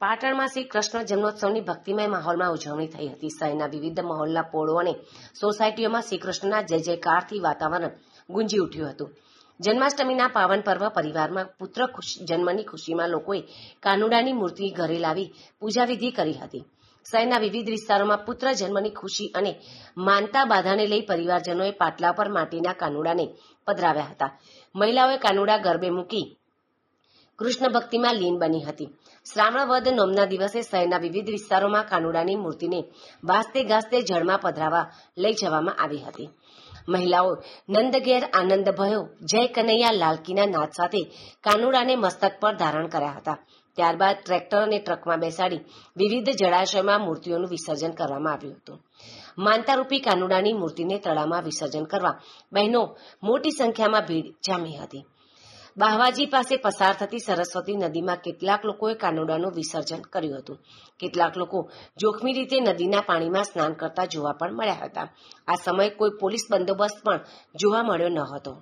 પાટણમાં શ્રી કૃષ્ણ જન્મોત્સવની ભક્તિમય માહોલમાં ઉજવણી થઈ હતી. શહેરના વિવિધ મહોલ્લા પોળો અને સોસાયટીઓમાં શ્રી કૃષ્ણના જય જયકારથી વાતાવરણ ગુંજી ઉઠ્યું હતું. જન્માષ્ટમીના પાવન પર્વ પરિવારમાં પુત્ર જન્મની ખુશીમાં લોકોએ કાનુડાની મૂર્તિ ઘરે લાવી પૂજાવિધિ કરી હતી. શહેરના વિવિધ વિસ્તારોમાં પુત્ર જન્મની ખુશી અને માનતા બાધાને લઈ પરિવારજનોએ પાટલા પર માટીના કાનુડાને પધરાવ્યા હતા. મહિલાઓએ કાનુડા ગરબે મૂકી કૃષ્ણ ભક્તિમાં લીન બની હતી. શ્રાવણ વદ નોમના દિવસે શહેરના વિવિધ વિસ્તારોમાં કાનુડાની મૂર્તિને વાસ્તે ગાસ્તે જળમાં પધરાવા લઈ જવામાં આવી હતી. મહિલાઓ નંદઘેર આનંદ ભયો જય કનૈયા લાલકીના નાદ સાથે કાનુડાને મસ્તક પર ધારણ કર્યા હતા. ત્યારબાદ ટ્રેક્ટર અને ટ્રકમાં બેસાડી વિવિધ જળાશયમાં મૂર્તિઓનું વિસર્જન કરવામાં આવ્યું હતું. માનતારૂપી કાનુડાની મૂર્તિને તળાવમાં વિસર્જન કરવા બહેનો મોટી સંખ્યામાં ભીડ જામી હતી. બાહવાજી પાસે પસાર થતી સરસ્વતી નદીમાં કેટલાક લોકોએ કાનોડાનું વિસર્જન કર્યું હતું. કેટલાક લોકો જોખમી રીતે નદીના પાણીમાં સ્નાન કરતા જોવા પણ મળ્યા હતા. આ સમયે કોઈ પોલીસ બંદોબસ્ત પણ જોવા મળ્યો ન હતો.